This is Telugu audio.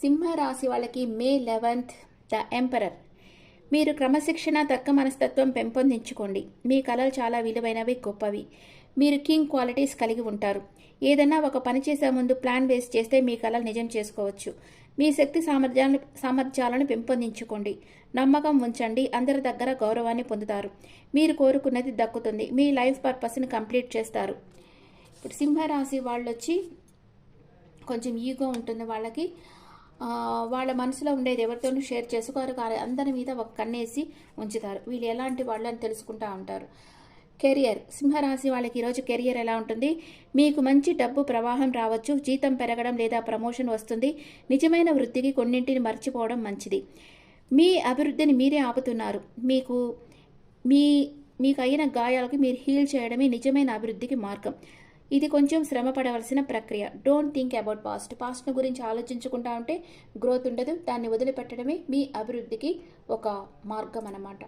సింహరాశి వాళ్ళకి మే లెవెన్త్ ద ఎంపరర్. మీరు క్రమశిక్షణ తక్క మనస్తత్వం పెంపొందించుకోండి. మీ కళలు చాలా విలువైనవి గొప్పవి. మీరు కింగ్ క్వాలిటీస్ కలిగి ఉంటారు. ఏదైనా ఒక పని చేసే ముందు ప్లాన్ వేసి చేస్తే మీ కళలు నిజం చేసుకోవచ్చు. మీ శక్తి సామర్థ్యాలను సామర్థ్యాలను పెంపొందించుకోండి. నమ్మకం ఉంచండి. అందరి దగ్గర గౌరవాన్ని పొందుతారు. మీరు కోరుకున్నది దక్కుతుంది. మీ లైఫ్ పర్పస్ని కంప్లీట్ చేస్తారు. ఇప్పుడు సింహరాశి వాళ్ళు వచ్చి కొంచెం ఈగో ఉంటుంది వాళ్ళకి వాళ్ళ మనసులో ఉండేది ఎవరితోనూ షేర్ చేసుకోరు కానీ అందరి మీద ఒక కన్నేసి ఉంచుతారు. వీళ్ళు ఎలాంటి వాళ్ళు అని తెలుసుకుంటూ ఉంటారు. కెరియర్. సింహరాశి వాళ్ళకి ఈరోజు కెరియర్ ఎలా ఉంటుంది? మీకు మంచి డబ్బు ప్రవాహం రావచ్చు జీతం పెరగడం లేదా ప్రమోషన్ వస్తుంది నిజమైన వృత్తికి కొన్నింటిని మర్చిపోవడం మంచిది. మీ అభివృద్ధిని మీరే ఆపుతున్నారు. మీకు మీ మీకు అయిన గాయాలకు మీరు హీల్ చేయడమే నిజమైన అభివృద్ధికి మార్గం. ఇది కొంచెం శ్రమ పడవలసిన ప్రక్రియ. డోంట్ థింక్ అబౌట్ పాస్ట్ పాస్ట్ను గురించి ఆలోచించుకుంటా ఉంటే గ్రోత్ ఉండదు. దాన్ని వదిలిపెట్టడమే మీ అభివృద్ధికి ఒక మార్గం అన్నమాట